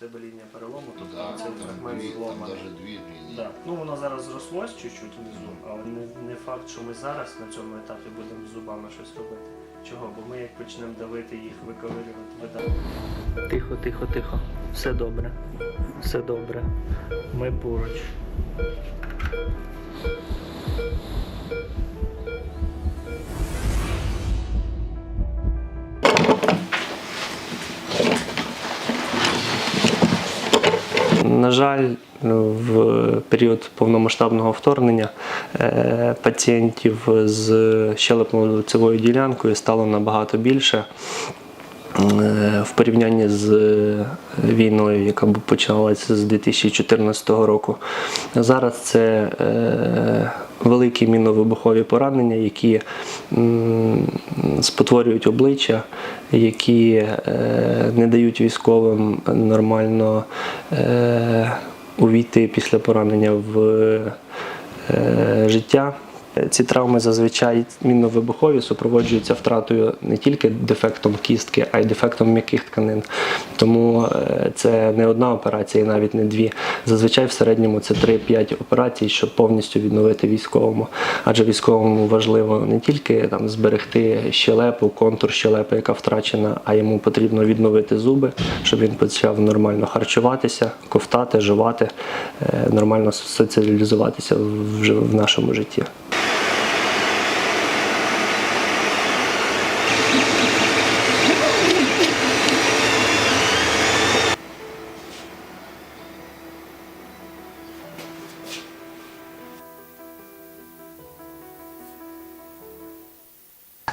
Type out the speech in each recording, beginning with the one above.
тебе лінія перелому, тобто Да, там фрагмент дві, там зломаний. даже дві лінії. Да. Ну воно зараз зрослось чуть-чуть внизу, але не, не факт, що ми зараз на цьому етапі будемо з зубами щось робити. Чого? Бо ми як почнемо давити їх, виковирювати, видати. Тихо, тихо, тихо. Все добре. Все добре. Ми поруч. На жаль, в період повномасштабного вторгнення е, пацієнтів з щелепно-лицевою ділянкою стало набагато більше. Е, В порівнянні з війною, яка почалася з 2014 року, зараз це е, великі міновибухові поранення, які спотворюють обличчя, які е, не дають військовим нормально е, увійти після поранення в е, життя. Ці травми зазвичай мінно-вибухові супроводжуються втратою не тільки дефектом кістки, а й дефектом м'яких тканин. Тому е, це не одна операція, і навіть не дві. Зазвичай в середньому це 3-5 операцій, щоб повністю відновити військовому. Адже військовому важливо не тільки там зберегти щелепу, контур щелепи, яка втрачена, а йому потрібно відновити зуби, щоб він почав нормально харчуватися, ковтати, жувати, е, нормально соціалізуватися в нашому житті.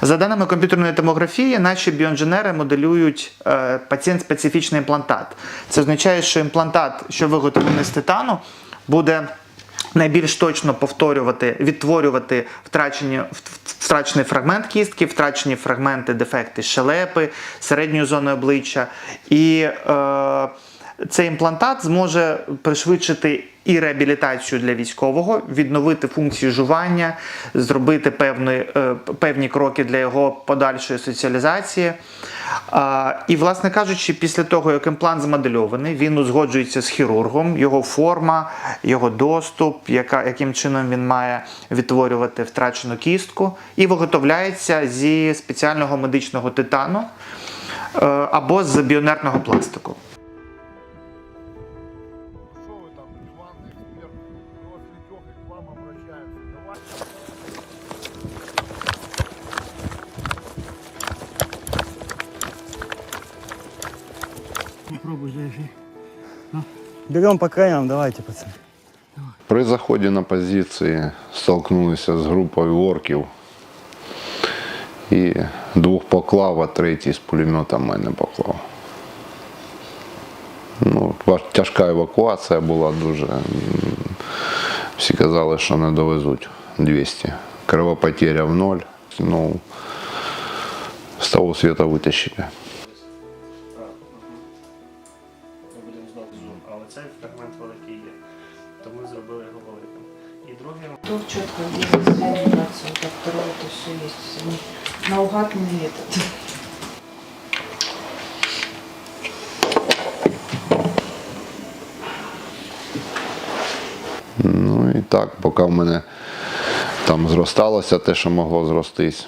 За даними комп'ютерної томографії, наші біоінженери моделюють е, пацієнт-специфічний імплантат. Це означає, що імплантат, що виготовлений з титану, буде найбільш точно повторювати, відтворювати втрачені, втрачений фрагмент кістки, втрачені фрагменти, дефекти щелепи, середньої зони обличчя. І е, цей імплантат зможе пришвидшити і реабілітацію для військового, відновити функцію жування, зробити певні, е, певні кроки для його подальшої соціалізації. І, власне кажучи, після того, як імплант змодельований, він узгоджується з хірургом, його форма, його доступ, яка, яким чином він має відтворювати втрачену кістку, і виготовляється зі спеціального медичного титану е, або з біонерного пластику. Попробуй зайти. Берем по краям, давайте, пацаны. При заході на позиції столкнулися з групою орків. І двох поклав, а третій з пулемета мене поклав. Ну, тяжка евакуація була дуже. Всі казали, що не довезуть 200. Кровопотеря в ноль. Ну, з того світа витащили. Великий є. То ми зробили його великим. І другий То четко есть реанимация, так второе это все есть. Наугад не этот. Ну і так, поки в мене там зросталося те, що могло зростись.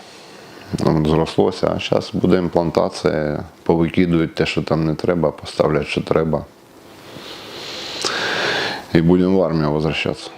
Зрослося, а зараз буде імплантація, повикидують те, що там не треба, поставлять, що треба. І будем в армию возвращатися.